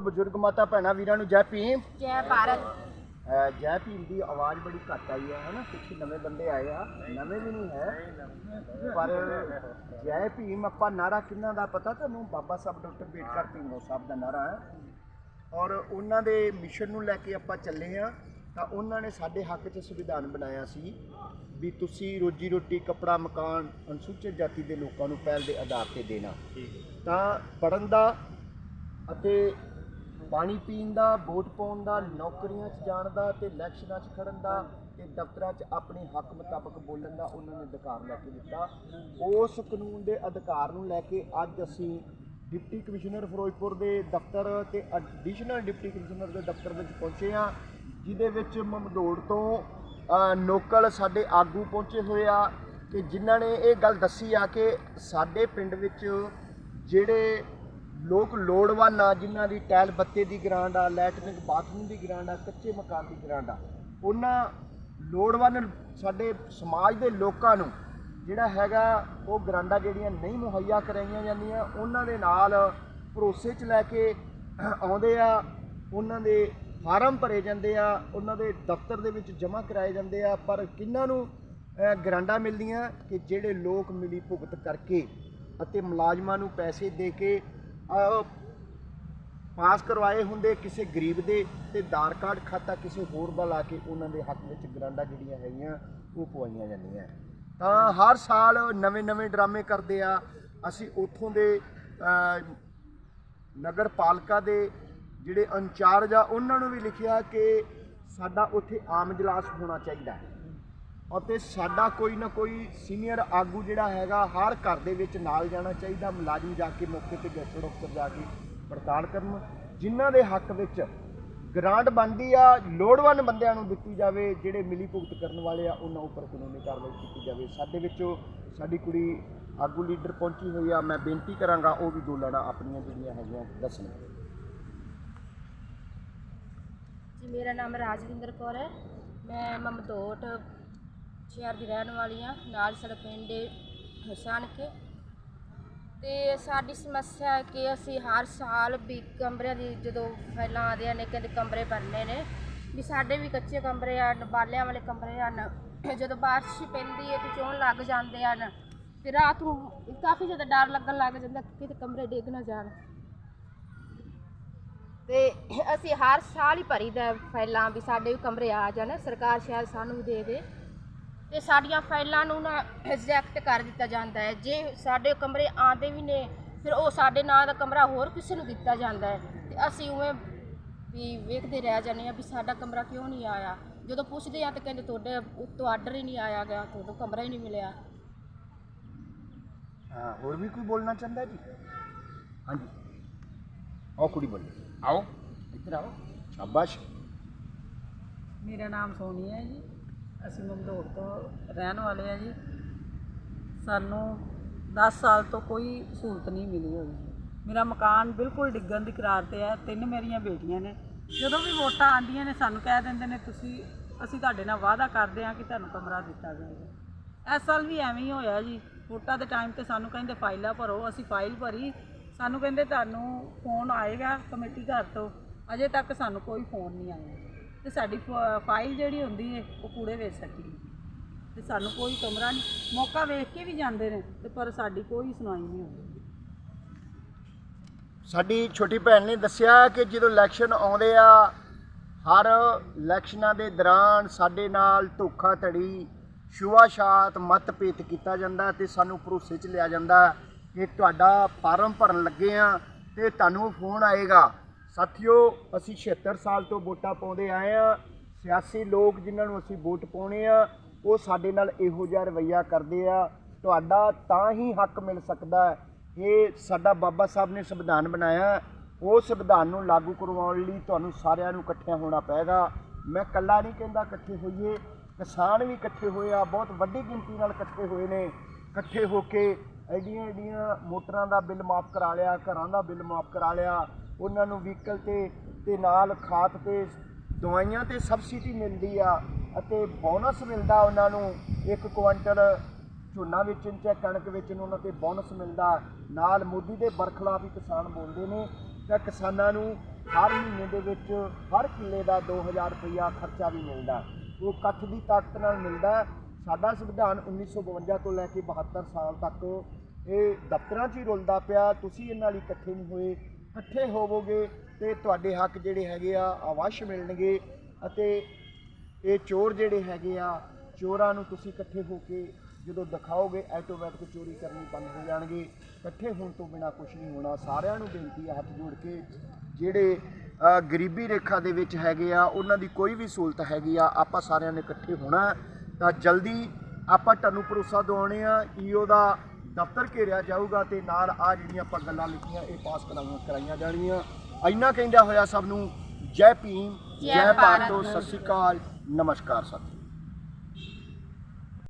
ਬਜ਼ੁਰਗ ਮਾਤਾ ਭੈਣਾ ਵੀਰਾਂ ਨੂੰ ਜੈ ਭੀਮ। ਜੈ ਭਾਰਤ। ਜੈ ਭੀਮ ਦੀ ਆਵਾਜ਼ ਬੜੀ ਘੱਟ ਆਈ ਹੈ ਹਨਾ? ਕੁਛ ਨਵੇਂ ਬੰਦੇ ਆਏ ਆ। ਨਵੇਂ ਵੀ ਨਹੀਂ ਹੈ ਪਰ ਜੈ ਭੀਮ ਆਪਾਂ ਨਾਰਾ ਕਿੰਨਾ ਦਾ ਪਤਾ ਤੁਹਾਨੂੰ? ਬਾਬਾ ਸਾਹਿਬ ਡਾਕਟਰ ਬੇਟਕਰ ਭੀਮਰਾਓ ਸਾਹਿਬ ਦਾ ਨਾਰਾ ਹੈ। ਔਰ ਉਹਨਾਂ ਦੇ ਮਿਸ਼ਨ ਨੂੰ ਲੈ ਕੇ ਆਪਾਂ ਚੱਲੇ ਆ ਤਾਂ ਉਹਨਾਂ ਨੇ ਸਾਡੇ ਹੱਕ 'ਚ ਸੰਵਿਧਾਨ ਬਣਾਇਆ ਸੀ ਵੀ ਤੁਸੀਂ ਰੋਜੀ ਰੋਟੀ ਕਪੜਾ ਮਕਾਨ ਅਨੁਸੂਚਿਤ ਜਾਤੀ ਦੇ ਲੋਕਾਂ ਨੂੰ ਪਹਿਲ ਦੇ ਆਧਾਰ ਤੇ ਦੇਣਾ। ਤਾਂ ਪੜਨ ਦਾ ਅਤੇ ਪਾਣੀ ਪੀਣ ਦਾ ਵੋਟ ਪਾਉਣ ਦਾ ਨੌਕਰੀਆਂ 'ਚ ਜਾਣ ਦਾ ਤੇ ਇਲੈਕਸ਼ਨਾਂ 'ਚ ਖੜਨ ਦਾ ਤੇ ਦਫ਼ਤਰਾਂ 'ਚ ਆਪਣੇ ਹੱਕ ਮੁਤਾਬਕ ਬੋਲਣ ਦਾ ਉਹਨਾਂ ਨੇ ਅਧਿਕਾਰ ਲੈ ਕੇ ਦਿੱਤਾ। ਉਸ ਕਾਨੂੰਨ ਦੇ ਅਧਿਕਾਰ ਨੂੰ ਲੈ ਕੇ ਅੱਜ ਅਸੀਂ ਡਿਪਟੀ ਕਮਿਸ਼ਨਰ ਫਿਰੋਜ਼ਪੁਰ ਦੇ ਦਫ਼ਤਰ ਤੇ ਐਡੀਸ਼ਨਲ ਡਿਪਟੀ ਕਮਿਸ਼ਨਰ ਦੇ ਦਫ਼ਤਰ ਵਿੱਚ ਪਹੁੰਚੇ ਆ ਜਿਹਦੇ ਵਿੱਚ ਮਮਦੋੜ ਤੋਂ ਅ, ਨੋਕਲ ਸਾਡੇ ਆਗੂ ਪਹੁੰਚੇ ਹੋਏ ਆ ਕਿ ਜਿਨ੍ਹਾਂ ਨੇ ਇਹ ਗੱਲ ਦੱਸੀ ਆ ਕਿ ਸਾਡੇ ਪਿੰਡ ਵਿੱਚ ਜਿਹੜੇ ਲੋਕ ਲੋੜਵੰਦ ਆ ਜਿਨ੍ਹਾਂ ਦੀ ਟੈਲ ਬੱਤੇ ਦੀ ਗਰਾਂਡ ਆ ਲੈਟਰਿੰਗ ਬਾਥਰੂਮ ਦੀ ਗਰਾਂਡ ਆ ਕੱਚੇ ਮਕਾਨ ਦੀ ਗਰਾਂਡ। ਆ ਉਹਨਾਂ ਲੋੜਵੰਦ ਸਾਡੇ ਸਮਾਜ ਦੇ ਲੋਕਾਂ ਨੂੰ ਜਿਹੜਾ ਹੈਗਾ ਉਹ ਗਰਾਂਡਾਂ ਜਿਹੜੀਆਂ ਨਹੀਂ ਮੁਹੱਈਆ ਕਰਾਈਆਂ ਜਾਂਦੀਆਂ ਉਹਨਾਂ ਦੇ ਨਾਲ ਭਰੋਸੇ 'ਚ ਲੈ ਕੇ ਆਉਂਦੇ ਆ ਉਹਨਾਂ ਦੇ ਫਾਰਮ ਭਰੇ ਜਾਂਦੇ ਆ ਉਹਨਾਂ ਦੇ ਦਫ਼ਤਰ ਦੇ ਵਿੱਚ ਜਮ੍ਹਾਂ ਕਰਾਏ ਜਾਂਦੇ ਆ। ਪਰ ਕਿੰਨਾਂ ਨੂੰ ਅਹ, ਗਰਾਂਡਾਂ ਮਿਲਦੀਆਂ ਕਿ ਜਿਹੜੇ ਲੋਕ ਮਿਲੀ ਭੁਗਤ ਕਰਕੇ ਅਤੇ ਮੁਲਾਜ਼ਮਾਂ ਨੂੰ ਪੈਸੇ ਦੇ ਕੇ ਪਾਸ ਕਰਵਾਏ ਹੁੰਦੇ ਕਿਸੇ ਗਰੀਬ ਦੇ ਤੇ ਆਧਾਰ ਕਾਰਡ ਖਾਤਾ ਕਿਸੇ ਹੋਰ ਦਾ ਲਾ ਕੇ ਉਹਨਾਂ ਦੇ ਹੱਕ ਵਿੱਚ ਗਰਾਂਡਾਂ ਜਿਹੜੀਆਂ ਹੈਗੀਆਂ, ਉਹ ਪਵਾਈਆਂ ਜਾਂਦੀਆਂ। ਤਾਂ ਹਰ ਸਾਲ ਨਵੇਂ-ਨਵੇਂ ਡਰਾਮੇ ਕਰਦੇ ਆ। ਅਸੀਂ ਉੱਥੋਂ ਦੇ ਨਗਰ ਪਾਲਿਕਾ ਦੇ ਜਿਹੜੇ ਇੰਚਾਰਜ ਆ, ਉਹਨਾਂ ਨੂੰ ਵੀ ਲਿਖਿਆ ਕਿ ਸਾਡਾ ਉੱਥੇ ਆਮ ਇਜਲਾਸ ਹੋਣਾ ਚਾਹੀਦਾ। ਹੈ ਅਤੇ ਸਾਡਾ ਕੋਈ ਨਾ ਕੋਈ ਸੀਨੀਅਰ ਆਗੂ ਜਿਹੜਾ ਹੈਗਾ, ਹਰ ਘਰ ਦੇ ਵਿੱਚ ਨਾਲ ਜਾਣਾ ਚਾਹੀਦਾ, ਮੁਲਾਜ਼ਮ ਜਾ ਕੇ ਮੌਕੇ ਤੇ ਗੈਸਟ ਅਫਸਰ ਜਾ ਕੇ ਪੜਤਾਲ ਕਰਨ। ਜਿਨ੍ਹਾਂ ਦੇ ਹੱਕ ਵਿੱਚ ਗ੍ਰਾਂਟ ਬਣਦੀ ਆ, ਲੋੜਵੰਦ ਬੰਦਿਆਂ ਨੂੰ ਦਿੱਤੀ ਜਾਵੇ, ਜਿਹੜੇ ਮਿਲੀ ਭੁਗਤ ਕਰਨ ਵਾਲੇ ਆ, ਉਹਨਾਂ ਉੱਪਰ ਕਾਨੂੰਨੀ ਕਾਰਵਾਈ ਕੀਤੀ ਜਾਵੇ। ਸਾਡੇ ਵਿੱਚੋਂ ਸਾਡੀ ਕੁੜੀ ਆਗੂ ਲੀਡਰ ਪਹੁੰਚੀ ਹੋਈ ਆ, ਮੈਂ ਬੇਨਤੀ ਕਰਾਂਗਾ ਉਹ ਵੀ ਦੋ ਲੈਣਾ ਆਪਣੀਆਂ ਜਿਹੜੀਆਂ ਹੈਗੀਆਂ ਦੱਸਣ। ਜੀ, ਮੇਰਾ ਨਾਮ ਰਾਜਵਿੰਦਰ ਕੌਰ ਹੈ। ਮੈਂ ਮਮਦੋਟ ਸ਼ਹਿਰ ਦੀ ਰਹਿਣ ਵਾਲੀ ਹਾਂ ਨਾਲ ਸਾਡਾ ਪਿੰਡ ਹਸਾਨ ਕੇ ਤੇ ਸਾਡੀ ਸਮੱਸਿਆ ਹੈ ਕਿ ਅਸੀਂ ਹਰ ਸਾਲ ਵੀ ਕਮਰਿਆਂ ਦੀ ਜਦੋਂ ਫਾਈਲਾਂ ਆਉਂਦੀਆਂ ਨੇ, ਕਹਿੰਦੇ ਕਮਰੇ ਭਰਨੇ ਨੇ, ਵੀ ਸਾਡੇ ਵੀ ਕੱਚੇ ਕਮਰੇ ਹਨ ਬਾਲਿਆਂ ਵਾਲੇ ਕਮਰੇ ਹਨ। ਜਦੋਂ ਬਾਰਿਸ਼ ਪੈਂਦੀ ਹੈ ਤੇ ਚੋਣ ਲੱਗ ਜਾਂਦੇ ਹਨ, ਤੇ ਰਾਤ ਨੂੰ ਕਾਫੀ ਜ਼ਿਆਦਾ ਡਰ ਲੱਗਣ ਲੱਗ ਜਾਂਦਾ ਕਿ ਕਿਤੇ ਕਮਰੇ ਡਿੱਗ ਨਾ ਜਾਣ। ਤੇ ਅਸੀਂ ਹਰ ਸਾਲ ਹੀ ਭਰੀਦਾ ਫਾਈਲਾਂ ਵੀ ਸਾਡੇ ਵੀ ਕਮਰੇ ਆ ਜਾਣ, ਸਰਕਾਰ ਸ਼ਾਇਦ ਸਾਨੂੰ ਵੀ ਦੇ ਦੇ ਤੇ ਸਾਡੀਆਂ ਫਾਈਲਾਂ ਨੂੰ ਨਾ ਰਿਜੈਕਟ ਕਰ ਦਿੱਤਾ ਜਾਂਦਾ ਹੈ। ਜੇ ਸਾਡੇ ਕਮਰੇ ਆਉਂਦੇ ਵੀ ਨੇ ਫਿਰ ਉਹ ਸਾਡੇ ਨਾਂ ਦਾ ਕਮਰਾ ਹੋਰ ਕਿਸੇ ਨੂੰ ਦਿੱਤਾ ਜਾਂਦਾ ਹੈ। ਤੇ ਅਸੀਂ ਉਵੇਂ ਵੀ ਵੇਖਦੇ ਰਹਿ ਜਾਂਦੇ ਆ ਵੀ ਸਾਡਾ ਕਮਰਾ ਕਿਉਂ ਨਹੀਂ ਆਇਆ? ਜਦੋਂ ਪੁੱਛਦੇ ਆ ਤਾਂ ਕਹਿੰਦੇ ਤੁਹਾਡੇ ਉੱਤੋਂ ਆਰਡਰ ਹੀ ਨਹੀਂ ਆਇਆ ਗਿਆ ਤੁਹਾਨੂੰ ਕਮਰਾ ਹੀ ਨਹੀਂ ਮਿਲਿਆ। ਹਾਂ ਹੋਰ ਵੀ ਕੋਈ ਬੋਲਣਾ ਚਾਹੁੰਦਾ ਜੀ? ਹਾਂਜੀ। ਆਓ ਕੁੜੀ ਬੋਲੇ। ਆਓ। ਇੱਧਰ ਆਓ। ਸ਼ਾਬਾਸ਼। ਮੇਰਾ ਨਾਮ ਸੋਨੀ ਹੈ ਜੀ। ਅਸੀਂ ਮੰਦੋੜ ਤੋਂ ਰਹਿਣ ਵਾਲੇ ਆ ਜੀ। ਸਾਨੂੰ 10 ਸਾਲ ਤੋਂ ਕੋਈ ਸਹੂਲਤ ਨਹੀਂ ਮਿਲੀ ਹੋਈ। ਮੇਰਾ ਮਕਾਨ ਬਿਲਕੁਲ ਡਿੱਗਣ ਦੀ ਕਰਾਰ ਤੇ ਹੈ। ਤਿੰਨ ਮੇਰੀਆਂ ਬੇਟੀਆਂ ਨੇ। ਜਦੋਂ ਵੀ ਵੋਟਾਂ ਆਉਂਦੀਆਂ ਨੇ, ਸਾਨੂੰ ਕਹਿ ਦਿੰਦੇ ਨੇ, ਤੁਸੀਂ, ਅਸੀਂ ਤੁਹਾਡੇ ਨਾਲ ਵਾਅਦਾ ਕਰਦੇ ਹਾਂ ਕਿ ਤੁਹਾਨੂੰ ਕਮਰਾ ਦਿੱਤਾ ਜਾਏਗਾ। ਇਸ ਸਾਲ ਵੀ ਐਵੇਂ ਹੀ ਹੋਇਆ ਜੀ। ਵੋਟਾਂ ਦੇ ਟਾਈਮ ਤੇ ਸਾਨੂੰ ਕਹਿੰਦੇ, ਫਾਈਲਾਂ ਭਰੋ। ਅਸੀਂ ਫਾਈਲ ਭਰੀ। ਸਾਨੂੰ ਕਹਿੰਦੇ, ਤੁਹਾਨੂੰ ਫੋਨ ਆਏਗਾ ਕਮੇਟੀ ਘਰ ਤੋਂ। ਅਜੇ ਤੱਕ ਸਾਨੂੰ ਕੋਈ ਫੋਨ ਨਹੀਂ ਆਇਆ। ਤੇ ਸਾਡੀ ਫ- ਫਾਈਲ ਜਿਹੜੀ ਹੁੰਦੀ ਹੈ ਉਹ ਕੂੜੇ ਵੇਚ ਸੱਟੀ ਗਈ। ਤੇ ਸਾਨੂੰ ਕੋਈ ਕਮਰਾ ਨਹੀਂ ਮੌਕਾ ਵੇਖ ਕੇ ਵੀ ਜਾਂਦੇ ਨੇ, ਤੇ ਪਰ ਸਾਡੀ ਕੋਈ ਸੁਣਾਈ ਨਹੀਂ ਹੁੰਦੀ ਸਾਡੀ ਛੋਟੀ ਭੈਣ ਨੇ ਦੱਸਿਆ ਕਿ ਜਦੋਂ ਇਲੈਕਸ਼ਨ ਆਉਂਦੇ ਆ, ਹਰ ਇਲੈਕਸ਼ਨਾਂ ਦੇ ਦੌਰਾਨ ਸਾਡੇ ਨਾਲ ਧੋਖਾਧੜੀ ਛੂਆਛਾਤ ਮਤਭੇਦ ਕੀਤਾ ਜਾਂਦਾ ਤੇ ਸਾਨੂੰ ਭਰੋਸੇ 'ਚ ਲਿਆ ਜਾਂਦਾ ਕਿ ਤੁਹਾਡਾ ਫਾਰਮ ਭਰਨ ਲੱਗੇ ਆ ਤੇ ਤੁਹਾਨੂੰ ਫੋਨ ਆਏਗਾ ਸਾਥੀਓ, ਅਸੀਂ 76 ਸਾਲ ਤੋਂ ਵੋਟਾਂ ਪਾਉਂਦੇ ਆਏ ਆ ਸਿਆਸੀ ਲੋਕ ਜਿਨ੍ਹਾਂ ਨੂੰ ਅਸੀਂ ਵੋਟ ਪਾਉਣੇ ਆ, ਉਹ ਸਾਡੇ ਨਾਲ ਇਹੋ ਜਿਹਾ ਰਵੱਈਆ ਕਰਦੇ ਆ। ਤੁਹਾਡਾ ਤਾਂ ਹੀ ਹੱਕ ਮਿਲ ਸਕਦਾ ਹੈ। ਇਹ ਸਾਡਾ ਬਾਬਾ ਸਾਹਿਬ ਨੇ ਸੰਵਿਧਾਨ ਬਣਾਇਆ ਉਹ ਸੰਵਿਧਾਨ ਨੂੰ ਲਾਗੂ ਕਰਵਾਉਣ ਲਈ ਤੁਹਾਨੂੰ ਸਾਰਿਆਂ ਨੂੰ ਇਕੱਠਿਆਂ ਹੋਣਾ ਪਏਗਾ। ਮੈਂ ਇਕੱਲਾ ਨਹੀਂ ਕਹਿੰਦਾ ਇਕੱਠੇ ਹੋਈਏ। ਕਿਸਾਨ ਵੀ ਇਕੱਠੇ ਹੋਏ ਆ, ਬਹੁਤ ਵੱਡੀ ਗਿਣਤੀ ਨਾਲ ਇਕੱਠੇ ਹੋਏ ਨੇ। ਇਕੱਠੇ ਹੋ ਕੇ ਐਡੀਆਂ ਐਡੀਆਂ ਮੋਟਰਾਂ ਦਾ ਬਿੱਲ ਮਾਫ ਕਰਾ ਲਿਆ, ਘਰਾਂ ਦਾ ਬਿੱਲ ਮਾਫ ਕਰਾ ਲਿਆ। ਉਹਨਾਂ ਨੂੰ ਵਹੀਕਲ ਤੇ ਤੇ ਨਾਲ ਖਾਦ ਤੇ, ਦਵਾਈਆਂ ਤੇ ਸਬਸਿਡੀ ਮਿਲਦੀ ਆ ਅਤੇ ਬੋਨਸ ਮਿਲਦਾ ਉਹਨਾਂ ਨੂੰ। ਇੱਕ ਕੁਆਂਟਲ ਝੋਨਾ ਵੇਚਣ ਚ, ਕਣਕ ਵੇਚਣ ਉਹਨਾਂ ਤੇ ਬੋਨਸ ਮਿਲਦਾ। ਨਾਲ ਮੋਦੀ ਦੇ ਬਰਖਲਾਫ ਹੀ ਕਿਸਾਨ ਬੋਲਦੇ ਨੇ। ਤਾਂ ਕਿਸਾਨਾਂ ਨੂੰ ਹਰ ਮਹੀਨੇ ਦੇ ਵਿੱਚ ਹਰ ਕਿੱਲੇ ਦਾ 2000 ਰੁਪਇਆ ਖਰਚਾ ਵੀ ਮਿਲਦਾ। ਉਹ ਇਕੱਠ ਦੀ ਤਾਕਤ ਨਾਲ ਮਿਲਦਾ। ਸਾਡਾ ਸੰਵਿਧਾਨ 1952 ਤੋਂ ਲੈ ਕੇ 72 ਸਾਲ ਤੱਕ ਇਹ ਦਫ਼ਤਰਾਂ 'ਚ ਹੀ ਰੁਲਦਾ ਪਿਆ। ਤੁਸੀਂ ਇਹਨਾਂ ਲਈ ਇਕੱਠੇ ਨਹੀਂ ਹੋਏ। ਇਕੱਠੇ ਹੋਵੋਗੇ ਤੇ ਤੁਹਾਡੇ ਹੱਕ ਜਿਹੜੇ ਹੈਗੇ ਆ ਅਵਸ਼ ਮਿਲਣਗੇ ਅਤੇ ਇਹ ਚੋਰ ਜਿਹੜੇ ਹੈਗੇ ਆ, ਚੋਰਾਂ ਨੂੰ ਤੁਸੀਂ ਇਕੱਠੇ ਹੋ ਕੇ ਜਦੋਂ ਦਿਖਾਓਗੇ ਆਟੋਮੈਟਿਕ ਚੋਰੀ ਕਰਨੀ ਬੰਦ ਹੋ ਜਾਣਗੇ। ਇਕੱਠੇ ਹੋਣ ਤੋਂ ਬਿਨਾ ਕੁਝ ਨਹੀਂ ਹੋਣਾ। ਸਾਰਿਆਂ ਨੂੰ ਬੇਨਤੀ ਹੈ ਹੱਥ ਜੋੜ ਕੇ, ਜਿਹੜੇ ਗਰੀਬੀ ਰੇਖਾ ਦੇ ਵਿੱਚ ਹੈਗੇ ਆ, ਉਹਨਾਂ ਦੀ ਕੋਈ ਵੀ ਸਹੂਲਤ ਹੈਗੀ ਆ, ਆਪਾਂ ਸਾਰਿਆਂ ਨੇ ਇਕੱਠੇ ਹੋਣਾ। ਤਾਂ ਜਲਦੀ ਆਪਾਂ ਤੁਹਾਨੂੰ ਭਰੋਸਾ ਦਿਵਾਉਣੇ ਆ, ਈਓ ਦਾ ਦਫ਼ਤਰ ਘੇਰਿਆ ਜਾਊਗਾ ਤੇ ਨਾਲ ਆ ਜਿਹੜੀਆਂ ਆਪਾਂ ਗੱਲਾਂ ਲਿਖੀਆਂ ਇਹ ਪਾਸ ਕਰਾਈਆਂ ਕਰਾਈਆਂ ਜਾਣੀਆਂ ਇੰਨਾ ਕਹਿੰਦਾ ਹੋਇਆ ਸਭ ਨੂੰ ਜੈ ਭੀਮ ਜੈ। ਭਾਰਤ। ਸਤਿ ਸ਼੍ਰੀ ਅਕਾਲ। ਨਮਸਕਾਰ ਸਾਥੀਓ।